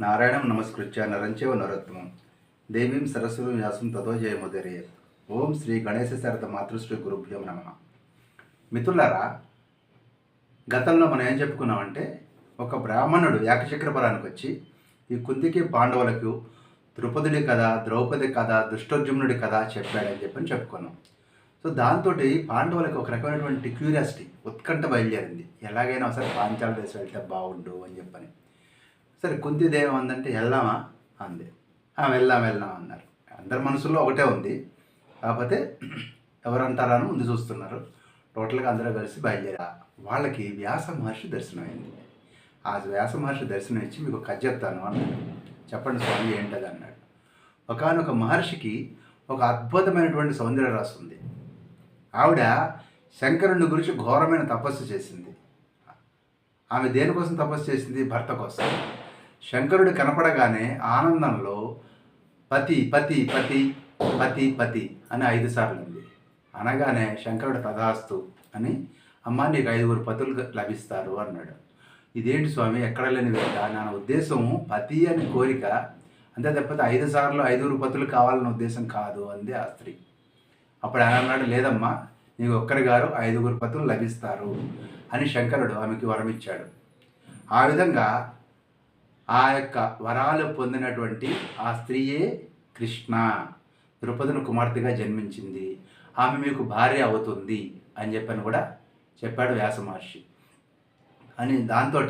నారాయణం నమస్కృత్య నరంచేవ నరోత్తమం. దేవీం సరస్వతి వ్యాసం తతో జయముదరే. ఓం శ్రీ గణేశ శరత మాతృశ్రీ గురుభ్యం నమ. మిత్రులారా గతంలో మనం ఏం చెప్పుకున్నామంటే ఒక బ్రాహ్మణుడు ఏకచక్రపురానికి వచ్చి ఈ కుంతికి పాండవులకు ద్రుపదుడి కథ ద్రౌపది కథ దుష్టోద్యుమ్నుడి కథ చెప్పాడని చెప్పని చెప్పుకున్నాం. సో దాంతో పాండవులకు ఒక రకమైనటువంటి క్యూరియాసిటీ ఉత్కంఠ బయలుదేరింది. ఎలాగైనా ఒకసారి పాంచాల దేశం వెళ్తే బాగుండు అని చెప్పని. సరే కుంతిదేవి ఉందంటే వెళ్దామా? అంది. వెళ్దాం వెళ్దాం అన్నారు. అందరి మనసులో ఒకటే ఉంది. కాకపోతే ఎవరంటారా అని ముందు చూస్తున్నారు. టోటల్గా అందరూ కలిసి బయలుదేరా. వాళ్ళకి వ్యాస మహర్షి దర్శనమైంది. ఆ వ్యాస మహర్షి దర్శనం ఇచ్చి మీకు కథ చెప్తాను అన్నాడు చెప్పండి స్వామి ఏంటది అన్నాడు. ఒకనొక మహర్షికి ఒక అద్భుతమైనటువంటి సౌందర్య రాసి ఉంది ఆవిడ శంకరుని గురించి ఘోరమైన తపస్సు చేసింది. ఆమె దేనికోసం తపస్సు చేసింది? భర్త కోసం. శంకరుడు కనపడగానే ఆనందంలో పతి పతి పతి పతి పతి అని ఐదు సార్లు ఉంది. అనగానే శంకరుడు తథాస్తు అని అమ్మ నీకు ఐదుగురు పతులు లభిస్తారు అన్నాడు. ఇదేంటి స్వామి? ఎక్కడ లేని వేట నా ఉద్దేశం పతి అని కోరిక అంతే తప్పితే ఐదు సార్లు ఐదుగురు పతులు కావాలన్న ఉద్దేశం కాదు అంది ఆ స్త్రీ. అప్పుడు ఆయన అన్నాడు లేదమ్మా నీకు ఒక్కరి గారు ఐదుగురు పతులు లభిస్తారు అని శంకరుడు ఆమెకి వరమిచ్చాడు. ఆ విధంగా ఆ యొక్క వరాలు పొందినటువంటి ఆ స్త్రీయే కృష్ణ. ద్రుపదుని కుమార్తెగా జన్మించింది. ఆమె మీకు భార్య అవుతుంది అని చెప్పని కూడా చెప్పాడు వ్యాస మహర్షి. అని దాంతో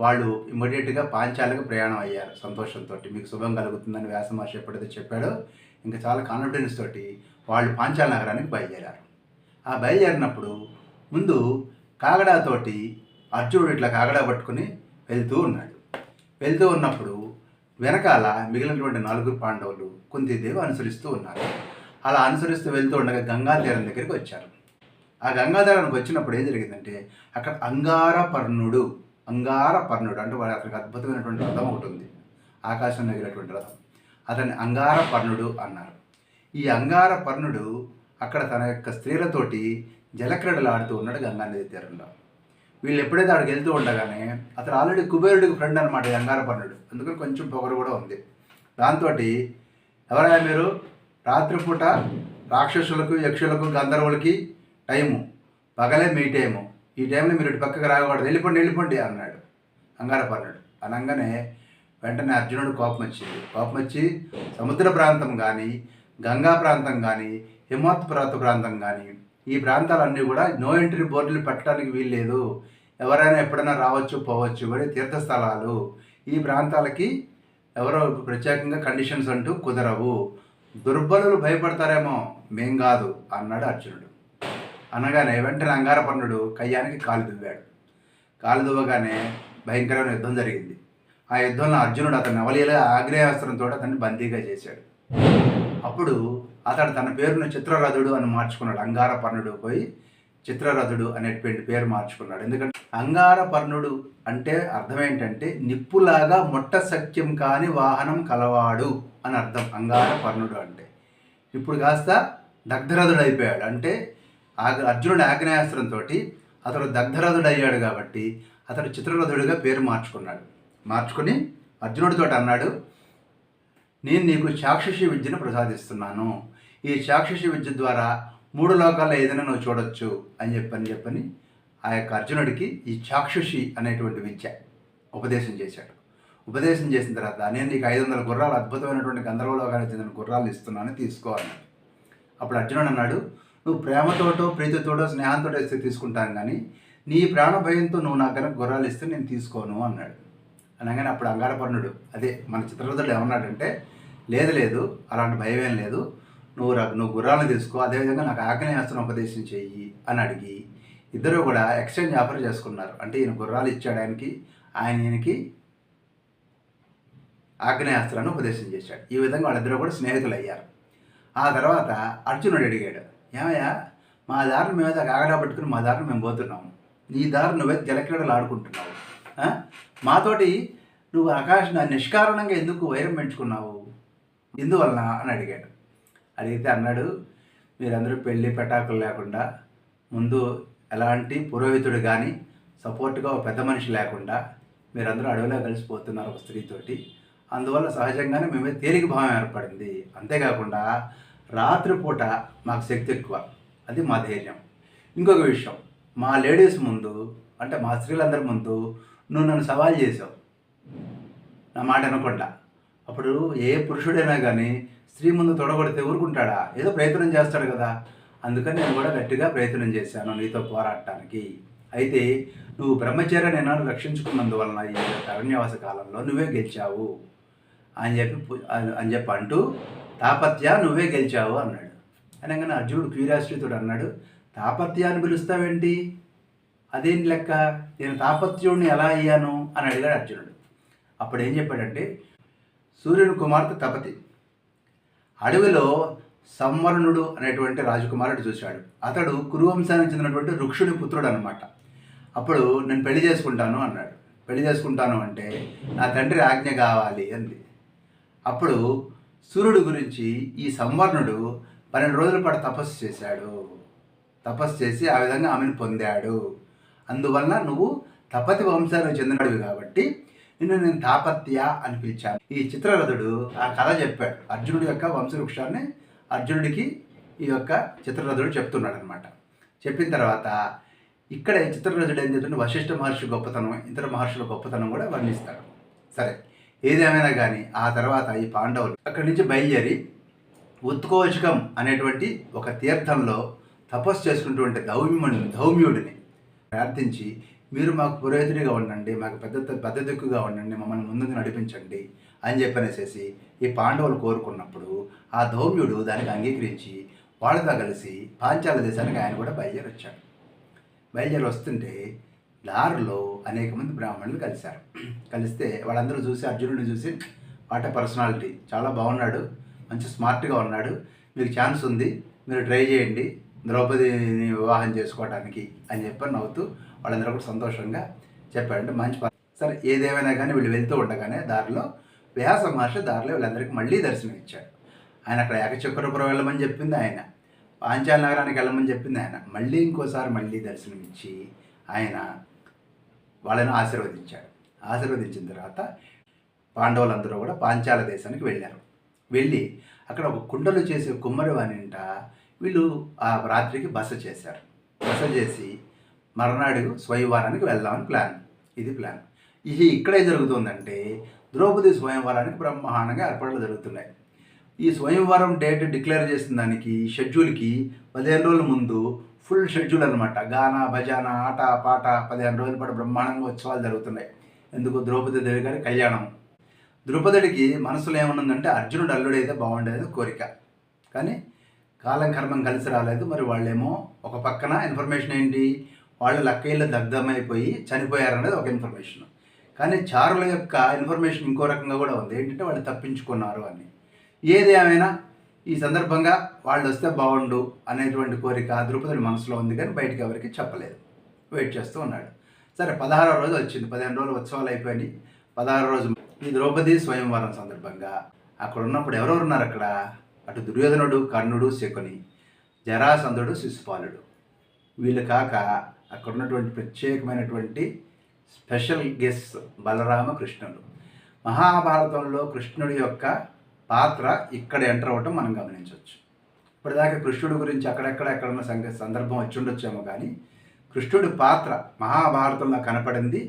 వాళ్ళు ఇమ్మీడియట్గా పాంచాలకు ప్రయాణం అయ్యారు సంతోషంతో మీకు శుభం కలుగుతుందని వ్యాస మహర్షి ఎప్పుడైతే చెప్పాడో ఇంకా చాలా కాన్ఫిడెన్స్ తోటి వాళ్ళు పాంచాల నగరానికి బయలుదేరారు. ఆ బయలుదేరినప్పుడు ముందు కాగడాతోటి అర్జునుడు ఇట్లా కాగడా పట్టుకుని వెళ్తూ ఉన్నాడు. వెళ్తూ ఉన్నప్పుడు వెనకాల మిగిలినటువంటి నలుగురు పాండవులు కుంతిదేవి అనుసరిస్తూ ఉన్నారు. అలా అనుసరిస్తూ వెళ్తూ ఉండగా గంగా తీరం దగ్గరికి వచ్చారు. ఆ గంగాధరానికి వచ్చినప్పుడు ఏం జరిగిందంటే అక్కడ అంగారపర్ణుడు అంగారపర్ణుడు అంటే వాడు అతనికి అద్భుతమైనటువంటి రథం ఒకటి ఉంది. ఆకాశం ఎగిరేటువంటి రథం. అతన్ని అంగారపర్ణుడు అన్నారు. ఈ అంగారపర్ణుడు అక్కడ తన యొక్క స్త్రీలతోటి జలక్రీడలు ఆడుతూ ఉన్నాడు గంగా నది తీరంలో. వీళ్ళు ఎప్పుడైతే అక్కడికి వెళ్తూ ఉండగానే అతను ఆల్రెడీ కుబేరుడికి ఫ్రెండ్ అనమాట ఈ అంగారపర్ణుడు. అందుకని కొంచెం పొగరు కూడా ఉంది. దాంతో ఎవరైనా మీరు? రాత్రిపూట రాక్షసులకు యక్షులకు గంధర్వులకి టైము. పగలే మీ టైము. ఈ టైంలో మీరు ఇటు పక్కకు రాకూడదు. వెళ్ళిపోండి వెళ్ళిపోండి అన్నాడు అంగారపర్ణుడు. అనగానే వెంటనే అర్జునుడు కోపం వచ్చింది కోపం వచ్చి సముద్ర ప్రాంతం కానీ గంగా ప్రాంతం కానీ హిమవత్ పర్వత ప్రాంతం కానీ ఈ ప్రాంతాలన్నీ కూడా నో ఎంట్రీ బోర్డులు పెట్టడానికి వీల్లేదు. ఎవరైనా ఎప్పుడైనా రావచ్చు పోవచ్చు ఇవన్నీ తీర్థస్థలాలు. ఈ ప్రాంతాలకి ఎవరో ప్రత్యేకంగా కండిషన్స్ అంటూ కుదరవు. దుర్బలులు భయపడతారేమో? మేం కాదు అన్నాడు అర్జునుడు. అనగానే వెంటనే అంగారపర్ణుడు కయ్యానికి కాలు దువ్వాడు. కాలు దువ్వగానే భయంకరమైన యుద్ధం జరిగింది. ఆ యుద్ధంలో అర్జునుడు అతను నవలీల ఆగ్నేయాస్త్రంతో అతన్ని బందీగా చేశాడు. అప్పుడు అతడు తన పేరును చిత్రరథుడు అని మార్చుకున్నాడు. అంగారపర్ణుడు పోయి చిత్రరథుడు అనేటువంటి పేరు మార్చుకున్నాడు. ఎందుకంటే అంగారపర్ణుడు అంటే అర్థం ఏంటంటే నిప్పులాగా మొట్ట సఖ్యం కాని వాహనం కలవాడు అని అర్థం. అంగారపర్ణుడు అంటే ఇప్పుడు కాస్త దగ్ధరథుడు అయిపోయాడు అంటే అర్జునుడు ఆగ్నేయాస్త్రంతో అతడు దగ్ధరథుడు అయ్యాడు కాబట్టి అతడు చిత్రరథుడిగా పేరు మార్చుకున్నాడు. మార్చుకుని అర్జునుడితో అన్నాడు నేను నీకు చాక్షుషి విద్యను ప్రసాదిస్తున్నాను. ఈ చాక్షుషి విద్య ద్వారా మూడు లోకాల్లో ఏదైనా నువ్వు చూడొచ్చు అని చెప్పని చెప్పని ఆ యొక్క అర్జునుడికి ఈ చాక్షుషి అనేటువంటి విద్య ఉపదేశం చేశాడు. ఉపదేశం చేసిన తర్వాత నేను నీకు ఐదు వందల గుర్రాలు అద్భుతమైనటువంటి గంధర్వలోకానికి చెందిన గుర్రాలు ఇస్తున్నాను తీసుకో అప్పుడు అర్జునుడు అన్నాడు నువ్వు ప్రేమతోటో ప్రీతితోటో స్నేహంతో ఇస్తే తీసుకుంటాను కానీ నీ ప్రాణ భయంతో నువ్వు నాకు కనుక గుర్రాలు ఇస్తే నేను తీసుకోను అన్నాడు. అనగానే అప్పుడు అంగారపర్ణుడు అదే మన చిత్రరథుడు ఏమన్నాడంటే లేదు లేదు అలాంటి భయం ఏం లేదు. నువ్వు నువ్వు గుర్రాలను తీసుకో అదేవిధంగా నాకు ఆగ్నేయాస్త్రం ఉపదేశం చెయ్యి అని అడిగి ఇద్దరు కూడా ఎక్స్చేంజ్ ఆఫర్ చేసుకున్నారు. అంటే ఈయన గుర్రాలు ఇచ్చాడు ఆయనకి ఆయన ఈయనకి ఆగ్నేయాస్త్రాన్ని ఉపదేశం చేశాడు. ఈ విధంగా వాళ్ళిద్దరూ కూడా స్నేహితులు అయ్యారు ఆ తర్వాత అర్జునుడు అడిగాడు ఏమయ్యా మా దారిని మేము అయితే కాగడా పట్టుకుని మా దారిని మేము పోతున్నాము. నీ దారి నువ్వే జలక్రీడలు ఆడుకుంటున్నావు. మాతోటి నువ్వు ఆకాశ నిష్కారణంగా ఎందుకు వైరం పెంచుకున్నావు? ఎందువలన అని అడిగాడు. అడిగితే అన్నాడు మీరందరూ పెళ్ళి పెటాకులు లేకుండా ముందు ఎలాంటి పురోహితుడు కానీ సపోర్ట్గా ఒక పెద్ద మనిషి లేకుండా మీరందరూ అడవిలో కలిసిపోతున్నారు ఒక స్త్రీతోటి. అందువల్ల సహజంగానే మేమే తేలిక భావం ఏర్పడింది. అంతేకాకుండా రాత్రిపూట మాకు శక్తి ఎక్కువ. అది మా ధైర్యం. ఇంకొక విషయం మా లేడీస్ ముందు అంటే మా స్త్రీలందరి ముందు నువ్వు నన్ను సవాల్ చేసావు. నా మాట అనకుండా అప్పుడు ఏ పురుషుడైనా కానీ స్త్రీ ముందు తొడగొడితే ఊరుకుంటాడా? ఏదో ప్రయత్నం చేస్తాడు కదా. అందుకని నేను కూడా గట్టిగా ప్రయత్నం చేశాను నీతో పోరాడటానికి. అయితే నువ్వు బ్రహ్మచర్య నేను రక్షించుకున్నందువలన ఈ అరణ్యవాస కాలంలో నువ్వే గెలిచావు. అని చెప్పి అని- అని చెప్పి అంటూ తాపత్య నువ్వే గెలిచావు అన్నాడు. అనగానే అర్జునుడు క్యూరియాసిటీతో అన్నాడు తాపత్యాన్ని పిలుస్తావేంటి? అదేంటి లెక్క? నేను తాపత్యుడిని ఎలా అయ్యాను? అని అడిగాడు అర్జునుడు. అప్పుడు ఏం చెప్పాడంటే సూర్యుని కుమార్తె తపతి. అడవిలో సంవరణుడు అనేటువంటి రాజకుమారుడు చూశాడు. అతడు కురువంశానికి చెందినటువంటి రుక్షుని పుత్రుడు అనమాట అప్పుడు నేను పెళ్ళి చేసుకుంటాను అన్నాడు. పెళ్ళి చేసుకుంటాను అంటే నా తండ్రి ఆజ్ఞ కావాలి అంది. అప్పుడు సూర్యుడు గురించి ఈ సంవర్ణుడు పన్నెండు రోజుల పాటు తపస్సు చేశాడు. తపస్సు చేసి ఆ విధంగా ఆమెను పొందాడు. అందువలన నువ్వు తపతి వంశానికి చెందినడివి కాబట్టి నిన్ను నేను తాపత్య అని పిలిచాను. ఈ చిత్రరథుడు ఆ కథ చెప్పాడు. అర్జునుడి యొక్క వంశవృక్షాన్ని అర్జునుడికి ఈ యొక్క చిత్రరథుడు చెప్తున్నాడు అనమాట చెప్పిన తర్వాత ఇక్కడ ఈ చిత్రరథుడు ఏం చెప్తుంటే వశిష్ఠ మహర్షి గొప్పతనం ఇతర మహర్షుల గొప్పతనం కూడా వర్ణిస్తాడు. సరే ఏదేమైనా కానీ ఆ తర్వాత ఈ పాండవులు అక్కడి నుంచి బయలుదేరి ఉత్కోచకం అనేటువంటి ఒక తీర్థంలో తపస్సు చేసుకున్నటువంటి దౌమ్యుని దౌమ్యుడిని ప్రార్థించి మీరు మాకు పురోహితుడిగా ఉండండి మాకు పెద్ద పెద్ద దిక్కుగా ఉండండి మమ్మల్ని ముందుకు నడిపించండి అని చెప్పనేసేసి ఈ పాండవులు కోరుకున్నప్పుడు ఆ ధౌమ్యుడు దానికి అంగీకరించి వాళ్ళతో కలిసి పాంచాల దేశానికి ఆయన కూడా బయలుదేరి వచ్చాడు బయలుదేరి వస్తుంటే దారిలో అనేక మంది బ్రాహ్మణులు కలిశారు. కలిస్తే వాళ్ళందరూ చూసి అర్జునుడిని చూసి వాట పర్సనాలిటీ చాలా బాగున్నాడు మంచి స్మార్ట్గా ఉన్నాడు మీకు ఛాన్స్ ఉంది మీరు ట్రై చేయండి ద్రౌపదిని వివాహం చేసుకోవడానికి అని చెప్పి నవ్వుతూ వాళ్ళందరూ కూడా సంతోషంగా చెప్పారంటే మంచి సరే ఏదేమైనా కానీ వీళ్ళు వెళ్తూ ఉండగానే దారిలో వ్యాస మహర్షి దారిలో వీళ్ళందరికీ మళ్ళీ దర్శనం ఇచ్చాడు. ఆయన అక్కడ ఏకచక్రపురం వెళ్ళమని చెప్పింది ఆయన. పాంచాల నగరానికి వెళ్ళమని చెప్పింది ఆయన. మళ్ళీ ఇంకోసారి మళ్ళీ దర్శనం ఇచ్చి ఆయన వాళ్ళని ఆశీర్వదించాడు. ఆశీర్వదించిన తర్వాత పాండవులందరూ కూడా పాంచాల దేశానికి వెళ్ళారు. వెళ్ళి అక్కడ ఒక కుండలు చేసే కుమ్మరి వానింట వీళ్ళు ఆ రాత్రికి బస చేశారు. బస చేసి మర్నాడు స్వయంవరానికి వెళ్దామని ప్లాన్. ఇది ప్లాన్. ఇది ఇక్కడే జరుగుతుందంటే ద్రౌపది స్వయంవరానికి బ్రహ్మాండంగా ఏర్పాట్లు జరుగుతున్నాయి. ఈ స్వయంవరం డేట్ డిక్లేర్ చేసిన దానికి షెడ్యూల్కి పదిహేను రోజుల ముందు ఫుల్ షెడ్యూల్ అనమాట గానా భజానా ఆట పాట పదిహేను రోజుల పాటు బ్రహ్మాండంగా ఉత్సవాలు జరుగుతున్నాయి. ఎందుకు? ద్రౌపది దేవి గారి కళ్యాణం. ద్రుపదుడికి మనసులో ఏమనుందంటే అర్జునుడు అల్లుడైతే బాగుండేది కోరిక. కానీ కాలం కర్మం కలిసి రాలేదు మరి వాళ్ళేమో ఒక పక్కన ఇన్ఫర్మేషన్ ఏంటి? వాళ్ళు లక్కయిళ్ళు దగ్ధమైపోయి చనిపోయారనేది ఒక ఇన్ఫర్మేషన్ కానీ చారుల యొక్క ఇన్ఫర్మేషన్ ఇంకో రకంగా కూడా ఉంది. ఏంటంటే వాళ్ళు తప్పించుకున్నారు అని. ఏది ఏమైనా ఈ సందర్భంగా వాళ్ళు వస్తే బాగుండు అనేటువంటి కోరిక ద్రుపదుడి మనసులో ఉంది కానీ బయటికి ఎవరికి చెప్పలేదు. వెయిట్ చేస్తూ ఉన్నాడు. సరే పదహారో రోజు వచ్చింది. పదిహేను రోజులు ఉత్సవాలు అయిపోయినాయి. పదహారు రోజు ఈ ద్రౌపది స్వయంవరం సందర్భంగా అక్కడ ఉన్నప్పుడు ఎవరెవరు ఉన్నారు అక్కడ? అటు దుర్యోధనుడు కర్ణుడు శకుని జరాసంధుడు శిశుపాలుడు. వీళ్ళు కాక అక్కడ ఉన్నటువంటి ప్రత్యేకమైనటువంటి స్పెషల్ గెస్ట్ బలరామ కృష్ణుడు. మహాభారతంలో కృష్ణుడి యొక్క పాత్ర ఇక్కడ ఎంటర్ అవ్వటం మనం గమనించవచ్చు. ఇప్పటిదాకా కృష్ణుడి గురించి అక్కడెక్కడ ఎక్కడున్న సంగ సందర్భం వచ్చి ఉండొచ్చేమో కానీ కృష్ణుడి పాత్ర మహాభారతంలో కనపడింది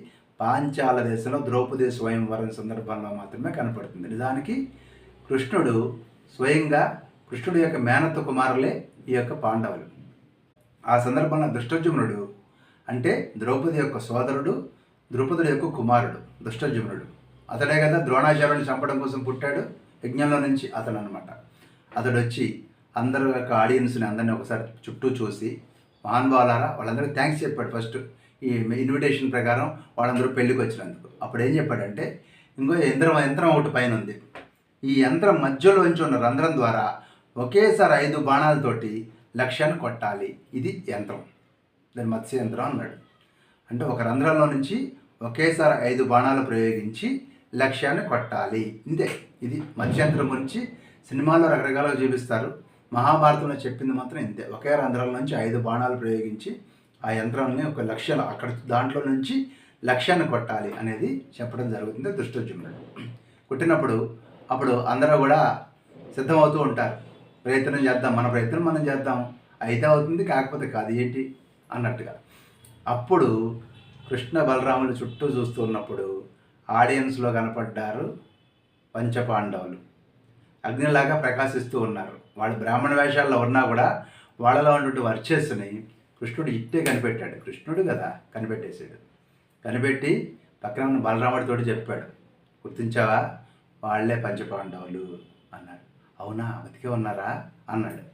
పాంచాల దేశంలో ద్రౌపది స్వయంవరం సందర్భంలో మాత్రమే కనపడుతుంది. నిజానికి కృష్ణుడు స్వయంగా కృష్ణుడి యొక్క మేనత్త కుమారులే ఈ యొక్క పాండవులు. ఆ సందర్భంలో దుష్టజుమ్నుడు అంటే ద్రౌపది యొక్క సోదరుడు ద్రుపదుడు యొక్క కుమారుడు దుష్టజుమ్నుడు. అతడే కదా ద్రోణాచార్యుని చంపడం కోసం పుట్టాడు యజ్ఞంలో నుంచి అతను అనమాట అతడు వచ్చి అందరి యొక్క ఆడియన్స్ని అందరినీ ఒకసారి చుట్టూ చూసి మహాన్వాలారా వాళ్ళందరికీ థ్యాంక్స్ చెప్పాడు ఫస్ట్ ఈ ఇన్విటేషన్ ప్రకారం వాళ్ళందరూ పెళ్ళికి వచ్చినందుకు అప్పుడు ఏం చెప్పాడంటే ఇంకో యంత్రం యంత్రం ఒకటి పైన ఉంది. ఈ యంత్రం మధ్యలోంచి ఉన్న రంధ్రం ద్వారా ఒకేసారి ఐదు బాణాలతోటి లక్ష్యాన్ని కొట్టాలి. ఇది యంత్రం. దాని మత్స్య యంత్రం అన్నాడు. అంటే ఒక రంధ్రంలో నుంచి ఒకేసారి ఐదు బాణాలు ప్రయోగించి లక్ష్యాన్ని కొట్టాలి. ఇంతే. ఇది మత్స్యంత్రం గురించి సినిమాలో రకరకాలుగా చూపిస్తారు. మహాభారతంలో చెప్పింది మాత్రం ఇంతే. ఒకే రంధ్రం నుంచి ఐదు బాణాలు ప్రయోగించి ఆ యంత్రాన్ని ఒక లక్ష్యం అక్కడ దాంట్లో నుంచి లక్ష్యాన్ని కొట్టాలి అనేది చెప్పడం జరుగుతుంది దుష్టోద్యములు. కొట్టినప్పుడు అప్పుడు అందరూ కూడా సిద్ధమవుతూ ఉంటారు. ప్రయత్నం చేద్దాం మన ప్రయత్నం మనం చేద్దాం. అయితే అవుతుంది కాకపోతే కాదు ఏంటి? అన్నట్టుగా. అప్పుడు కృష్ణ బలరాములు చుట్టూ చూస్తూ ఉన్నప్పుడు ఆడియన్స్లో కనపడ్డారు పంచపాండవులు. అగ్నిలాగా ప్రకాశిస్తూ ఉన్నారు. వాళ్ళు బ్రాహ్మణ వేషాల్లో ఉన్నా కూడా వాళ్ళలో ఉన్నటువంటి వర్చస్సుని కృష్ణుడు ఇట్టే కనిపెట్టాడు. కృష్ణుడు కదా కనిపెట్టేశాడు. కనిపెట్టి పక్కన ఉన్న బలరాముడితోటి చెప్పాడు. గుర్తించావా? వాళ్ళే పంచపాండవులు అన్నాడు. అవునా? బతికే ఉన్నారా? అన్నాడు.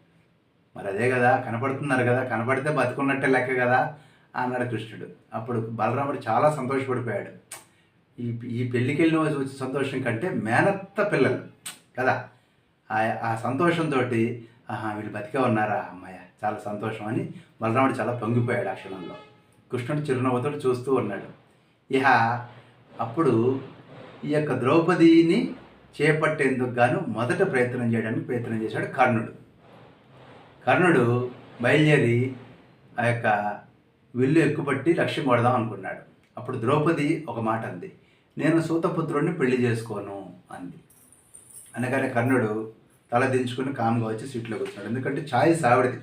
మరి అదే కదా కనపడుతున్నారు కదా కనపడితే బతుకున్నట్టే లెక్క కదా అన్నాడు కృష్ణుడు. అప్పుడు బలరాముడు చాలా సంతోషపడిపోయాడు. ఈ ఈ పెళ్ళికి వెళ్ళిన వచ్చే సంతోషం కంటే మేనత్త పిల్లలు కదా. ఆ- ఆ సంతోషంతో ఆహా వీళ్ళు బతికే ఉన్నారా అమ్మాయ చాలా సంతోషం అని బలరాముడు చాలా పొంగిపోయాడు ఆ క్షణంలో. కృష్ణుడు చిరునవ్వుతో చూస్తూ ఉన్నాడు. ఇహ అప్పుడు ఈ యొక్క ద్రౌపదిని చేపట్టేందుకు గాను మొదట ప్రయత్నం చేయడానికి ప్రయత్నం చేశాడు కర్ణుడు. కర్ణుడు బయలుదేరి ఆ యొక్క విల్లు ఎక్కుపట్టి లక్ష్యం కొడదాం అనుకున్నాడు. అప్పుడు ద్రౌపది ఒక మాట అంది నేను సూతపుత్రుడిని పెళ్ళి చేసుకోను అంది. అనగానే కర్ణుడు తల దించుకుని కామ్గా వచ్చి సీట్లో కూర్చున్నాడు. ఎందుకంటే ఛాయిస్ ఆవిడది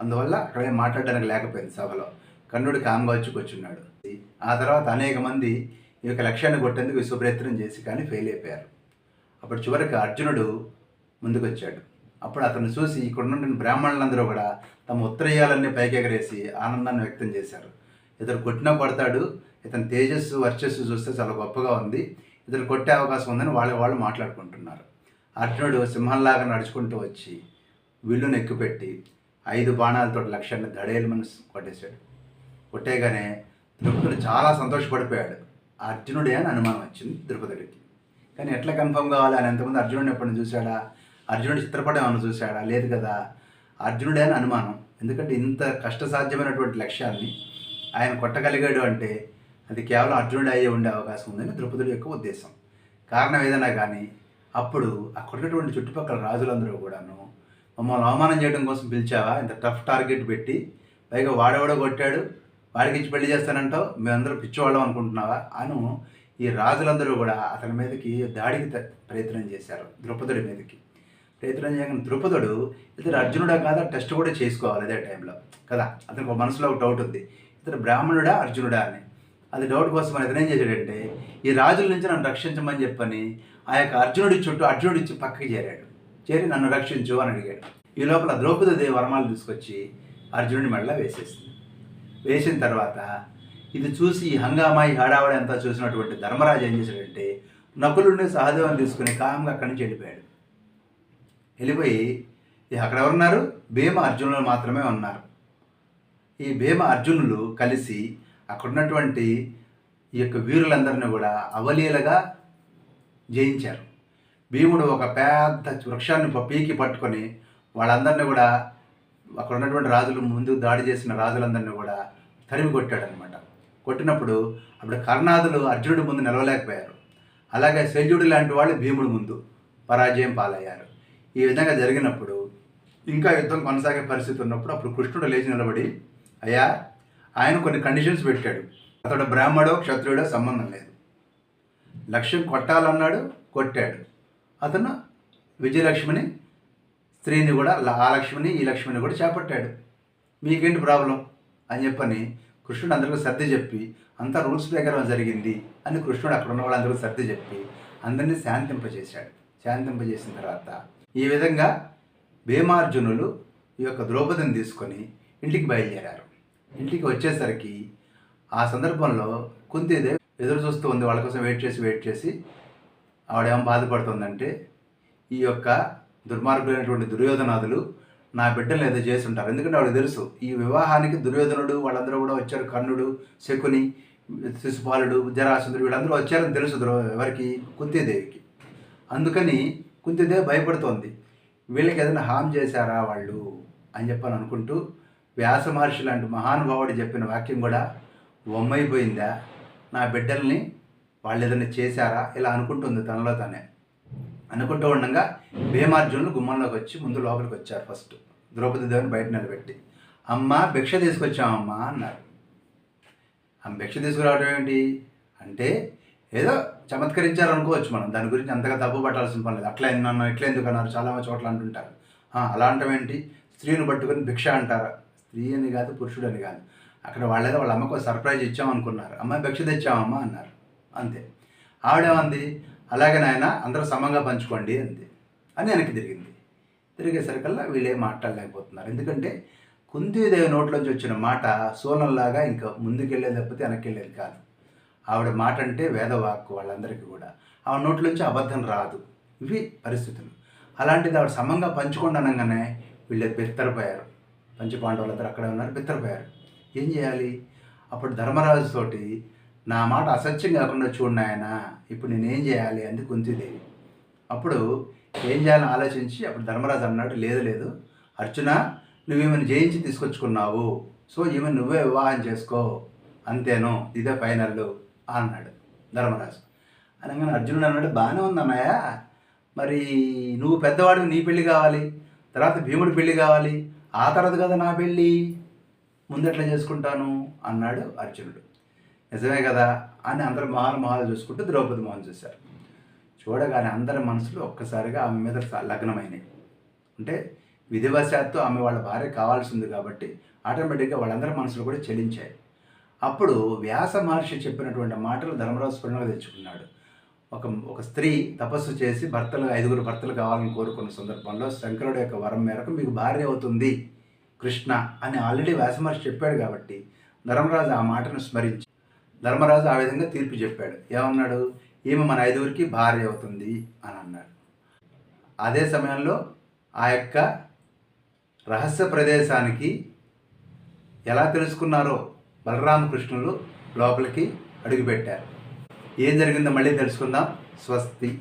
అందువల్ల అక్కడ మాట్లాడడానికి లేకపోయింది సభలో. కర్ణుడు కామ్గా వచ్చి కూర్చున్నాడు. ఆ తర్వాత అనేక మంది ఈ యొక్క లక్ష్యాన్ని కొట్టేందుకు విశ్వప్రయత్నం చేసి కానీ ఫెయిల్ అయిపోయారు. అప్పుడు చివరికి అర్జునుడు ముందుకొచ్చాడు. అప్పుడు అతను చూసి ఇక్కడ నుండి బ్రాహ్మణులందరూ కూడా తమ ఉత్తరయాలన్నీ పైకెగరేసి ఆనందాన్ని వ్యక్తం చేశారు. ఇతను కొట్టినా కొడతాడు ఇతని తేజస్సు వర్చస్సు చూస్తే చాలా గొప్పగా ఉంది. ఇతను కొట్టే అవకాశం ఉందని వాళ్ళ వాళ్ళు మాట్లాడుకుంటున్నారు. అర్జునుడు సింహంలాగా నడుచుకుంటూ వచ్చి విల్లును ఎక్కుపెట్టి ఐదు బాణాలతో లక్ష్యాన్ని దడేలు మనసు కొట్టేశాడు. కొట్టేగానే ద్రుపదుడు చాలా సంతోషపడిపోయాడు. అర్జునుడే అని అనుమానం వచ్చింది ద్రుపదుడికి. కానీ ఎట్లా కన్ఫర్మ్ కావాలి? అని ఎంతమంది అర్జునుడిని ఎప్పుడు చూశాడా? అర్జునుడి చిత్రపటం ఏమైనా చూశాడా? లేదు కదా. అర్జునుడే అని అనుమానం. ఎందుకంటే ఇంత కష్టసాధ్యమైనటువంటి లక్ష్యాన్ని ఆయన కొట్టగలిగాడు అంటే అది కేవలం అర్జునుడే అయ్యే ఉండే అవకాశం ఉందని ద్రుపదుడి యొక్క ఉద్దేశం. కారణం ఏదైనా కానీ అప్పుడు అక్కడ ఉన్నటువంటి చుట్టుపక్కల రాజులందరూ కూడాను మమ్మల్ని అవమానం చేయడం కోసం పిలిచావా? ఇంత టఫ్ టార్గెట్ పెట్టి పైగా వాడెవడో కొట్టాడు. వాడికి ఇచ్చి పెళ్ళి చేస్తానంటావు మేమందరూ పిచ్చివాళ్ళం అనుకుంటున్నావా? అను ఈ రాజులందరూ కూడా అతని మీదకి దాడికి ప్రయత్నం చేశారు ద్రుపదుడి మీదకి. ప్రయత్నం చేయగానే ద్రుపదుడు ఇతడు అర్జునుడా కాదా? టెస్ట్ కూడా చేసుకోవాలి అదే టైంలో కదా? అతనికి ఒక మనసులో ఒక డౌట్ ఉంది. ఇతడు బ్రాహ్మణుడా అర్జునుడా అని. అది డౌట్ కోసం అతను ఏం చేశాడంటే ఈ రాజుల నుంచి నన్ను రక్షించమని చెప్పని ఆ యొక్క అర్జునుడి చుట్టూ అర్జునుడి ఇచ్చి పక్కకి చేరాడు. చేరి నన్ను రక్షించు అని అడిగాడు. ఈ లోపల ద్రౌపది దేవి వరమాలు తీసుకొచ్చి అర్జునుడి మెడలో వేసేసింది. వేసిన తర్వాత ఇది చూసి ఈ హంగామా ఈ హడావడి అంతా చూసినటువంటి ధర్మరాజు ఏం చేశాడంటే నకులుడిని సహదేవాన్ని తీసుకుని కామ్గా అక్కడి నుంచి వెళ్ళిపోయాడు. వెళ్ళిపోయి ఇక అక్కడ ఎవరున్నారు? భీమ అర్జునులు మాత్రమే ఉన్నారు. ఈ భీమ అర్జునులు కలిసి అక్కడ ఉన్నటువంటి ఈ యొక్క వీరులందరినీ కూడా అవలీలగా జయించారు. భీముడు ఒక పెద్ద వృక్షాన్ని పీకి పట్టుకొని వాళ్ళందరినీ కూడా అక్కడ ఉన్నటువంటి రాజులు ముందు దాడి చేసిన రాజులందరినీ కూడా తరిమి కొట్టాడనమాట కొట్టినప్పుడు అప్పుడు కర్ణాదులు అర్జునుడి ముందు నిలవలేకపోయారు. అలాగే శల్యుడు లాంటి వాళ్ళు భీముడి ముందు పరాజయం పాలయ్యారు. ఈ విధంగా జరిగినప్పుడు ఇంకా యుద్ధం కొనసాగే పరిస్థితి ఉన్నప్పుడు అప్పుడు కృష్ణుడు లేచి నిలబడి అయ్యా ఆయన కొన్ని కండిషన్స్ పెట్టాడు. అతడు బ్రాహ్మడో క్షత్రియుడో సంబంధం లేదు. లక్ష్యం కొట్టాలన్నాడు కొట్టాడు. అతను విజయలక్ష్మిని స్త్రీని కూడా ఆ లక్ష్మిని ఈ లక్ష్మిని కూడా చేపట్టాడు. మీకేంటి ప్రాబ్లం? అని చెప్పని కృష్ణుడు అందరికీ సర్ది చెప్పి అంతా రూల్స్ ప్రకారం జరిగింది అని కృష్ణుడు అక్కడ ఉన్న వాళ్ళందరికీ సర్ది చెప్పి అందరినీ శాంతింపజేశాడు. శాంతింపజేసిన తర్వాత ఈ విధంగా భీమార్జునులు ఈ యొక్క ద్రౌపదిని తీసుకొని ఇంటికి బయలుదేరారు. ఇంటికి వచ్చేసరికి ఆ సందర్భంలో కుంతిదేవి ఎదురు చూస్తూ ఉంది. వాళ్ళ కోసం వెయిట్ చేసి వెయిట్ చేసి ఆవిడేమో బాధపడుతుందంటే ఈ యొక్క దుర్మార్గులైనటువంటి దుర్యోధనాదులు నా బిడ్డలు ఏదో చేసి ఉంటారు ఎందుకంటే ఆవిడకి తెలుసు ఈ వివాహానికి దుర్యోధనుడు వాళ్ళందరూ కూడా వచ్చారు. కర్ణుడు శకుని శిశుపాలుడు జరాసుందుడు వీళ్ళందరూ వచ్చారని తెలుసు ద్రో ఎవరికి? కుంతీదేవికి. అందుకని కుంతీదేవి భయపడుతోంది. వీళ్ళకి ఏదైనా హామ్ చేశారా వాళ్ళు అని చెప్పని అనుకుంటూ వ్యాస మహర్షి లాంటి మహానుభావుడు చెప్పిన వాక్యం కూడా వమ్మైపోయిందా? నా బిడ్డల్ని వాళ్ళు ఏదైనా చేశారా? ఇలా అనుకుంటుంది తనలో తనే. అనుకుంటూ ఉండగా భీమార్జునులు గుమ్మంలోకి వచ్చి ముందు లోపలికి వచ్చారు ఫస్ట్ ద్రౌపది దేవిని బయట నిలబెట్టి అమ్మ భిక్ష తీసుకొచ్చామమ్మా అన్నారు. ఆమె భిక్ష తీసుకురావడం ఏంటి అంటే ఏదో చమత్కరించారు అనుకోవచ్చు మనం. దాని గురించి అంతగా తప్పు పట్టాల్సిన పని లేదు. అట్లా ఎన్నో ఇట్లా ఎందుకు అన్నారు? చాలా చోట్ల అంటుంటారు. అలా అంటాం ఏంటి? స్త్రీని పట్టుకొని భిక్ష అంటారా? స్త్రీ అని కాదు పురుషుడు అని కాదు. అక్కడ వాళ్ళేదో వాళ్ళ అమ్మకు సర్ప్రైజ్ ఇచ్చామనుకున్నారు. అమ్మాయి భిక్ష తెచ్చామమ్మా అన్నారు. అంతే. ఆవిడేమంది? అలాగే నాయన అందరూ సమంగా పంచుకోండి అంతే అని వెనక్కి తిరిగింది. తిరిగేసరికల్లా వీళ్ళేం మాట్లాడలేకపోతున్నారు. ఎందుకంటే కుంతీదేవి నోట్లోంచి వచ్చిన మాట సోనంలాగా ఇంకా ముందుకెళ్ళేది తప్పితే వెనక్కి వెళ్ళేది కాదు. ఆవిడ మాట అంటే వేదవాక్కు వాళ్ళందరికీ కూడా. ఆవిడ నోట్లోంచి అబద్ధం రాదు. ఇవి పరిస్థితులు. అలాంటిది ఆవిడ సమంగా పంచుకోండి అనగానే వీళ్ళు బెత్తరపోయారు. పంచ పాండవులందరూ అక్కడే ఉన్నారు బెత్తరపోయారు. ఏం చేయాలి? అప్పుడు ధర్మరాజుతోటి నా మాట అసత్యం కాకుండా చూడండి ఆయన ఇప్పుడు నేనేం చేయాలి అంది కుంతిదేవి. అప్పుడు ఏం చేయాలని ఆలోచించి అప్పుడు ధర్మరాజు అన్నాడు లేదు లేదు అర్జున నువ్వేమైనా జయించి తీసుకొచ్చుకున్నావు సో ఈమె నువ్వే వివాహం చేసుకో అంతేను ఇదే ఫైనల్ అన్నాడు ధర్మరాజు. అనగానే అర్జునుడు అన్నాడు బాగానే ఉందన్నయ్య మరి నువ్వు పెద్దవాడు నీ పెళ్ళి కావాలి తర్వాత భీముడి పెళ్ళి కావాలి ఆ తర్వాత కదా నా పెళ్ళి ముందెట్లా చేసుకుంటాను అన్నాడు అర్జునుడు. నిజమే కదా అని అందరు మహాన్ మహాలు చూసుకుంటూ ద్రౌపది మోహన్ చూశారు. చూడగానే అందరి మనసులు ఒక్కసారిగా ఆమె మీద లగ్నమైనవి అంటే విధివశాత్తు ఆమె వాళ్ళ భార్య కావాల్సింది కాబట్టి ఆటోమేటిక్గా వాళ్ళందరి మనసులు కూడా చెలించాయి. అప్పుడు వ్యాస మహర్షి చెప్పినటువంటి మాటలు ధర్మరాజు స్ఫురణగా తెచ్చుకున్నాడు. ఒక ఒక స్త్రీ తపస్సు చేసి భర్తలు ఐదుగురు భర్తలు కావాలని కోరుకున్న సందర్భంలో శంకరుడు యొక్క వరం మేరకు మీకు భార్య అవుతుంది కృష్ణ అని ఆల్రెడీ వ్యాసమహర్షి చెప్పాడు కాబట్టి ధర్మరాజు ఆ మాటను స్మరించి ధర్మరాజు ఆ విధంగా తీర్పు చెప్పాడు. ఏమన్నాడు? ఈమె మన ఐదుగురికి భార్య అవుతుంది అని అన్నాడు. అదే సమయంలో ఆ యొక్క రహస్య ప్రదేశానికి ఎలా తెలుసుకున్నారో బలరామకృష్ణులు లోపలికి అడుగుపెట్టారు. ఏం జరిగిందో మళ్ళీ తెలుసుకుందాం. స్వస్తి.